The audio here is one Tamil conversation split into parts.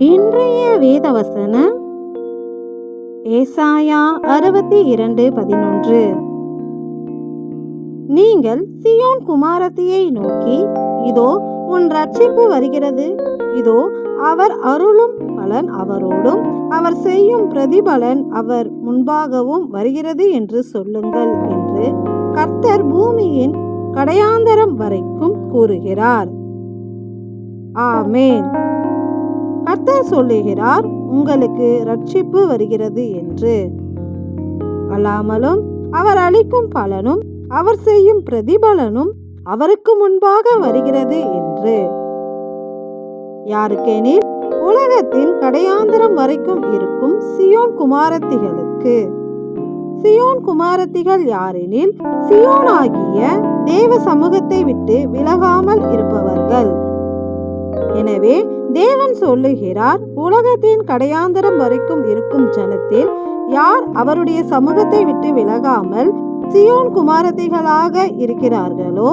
இன்றைய வேதவசனம் ஏசாயா அறுபத்தி இரண்டு பதினொன்று. நீங்கள் சியோன் குமாரத்தியை நோக்கி இதோ உன் ரட்சிப்பு வருகிறது. இதோ அவர் அருளும் பலன் அவரோடும் அவர் செய்யும் பிரதிபலன் அவர் முன்பாகவும் வருகிறது என்று சொல்லுங்கள் என்று கர்த்தர் பூமியின் கடையாந்தரம் வரைக்கும் கூறுகிறார். ஆமேன். கர்த்தர் சொல்லுகிறார் உங்களுக்கு ரட்சிப்பு வருகிறது என்று. அல்லாமலும் அவர் அளிக்கும் பலனும் அவர் செய்யும் பிரதிபலனும் அவருக்கு முன்பாக வருகிறது என்று. யாருக்கெனில் உலகத்தின் கடையாந்திரம் வரைக்கும் இருக்கும் சியோன் குமாரத்திகளுக்கு. சியோன் குமாரத்திகள் யாரெனில் சியோன் ஆகிய தேவ சமூகத்தை விட்டு விலகாமல் இருப்பவர்கள். எனவே தேவன் சொல்லுகிறார் உலகத்தின் கடையாந்தரம் வரைக்கும் இருக்கும் ஜனத்தில் யார் அவருடைய சமூகத்தை விட்டு விலகாமல் சியோன் குமாரதிகளாக இருக்கிறார்களோ?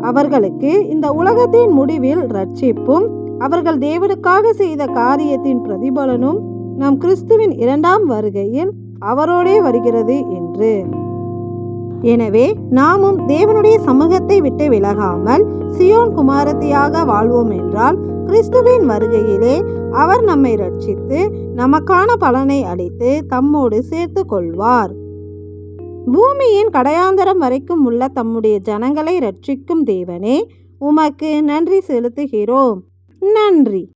அவர்களுக்கு இந்த உலகத்தின் முடிவில் ரட்சிப்பும் அவர்கள் தேவனுக்காக செய்த காரியத்தின் பிரதிபலனும் நம் கிறிஸ்துவின் இரண்டாம் வருகையில் அவரோடே வருகிறது என்று. எனவே நாமும் தேவனுடைய சமூகத்தை விட்டு விலகாமல் சியோன் குமாரத்தியாக வாழ்வோம் என்றால் கிறிஸ்துவின் வருகையிலே அவர் நம்மை ரட்சித்து நமக்கான பலனை அளித்து தம்மோடு சேர்த்து கொள்வார். பூமியின் கடையாந்தரம் வரைக்கும் உள்ள தம்முடைய ஜனங்களை ரட்சிக்கும் தேவனே உமக்கு நன்றி செலுத்துகிறோம். நன்றி.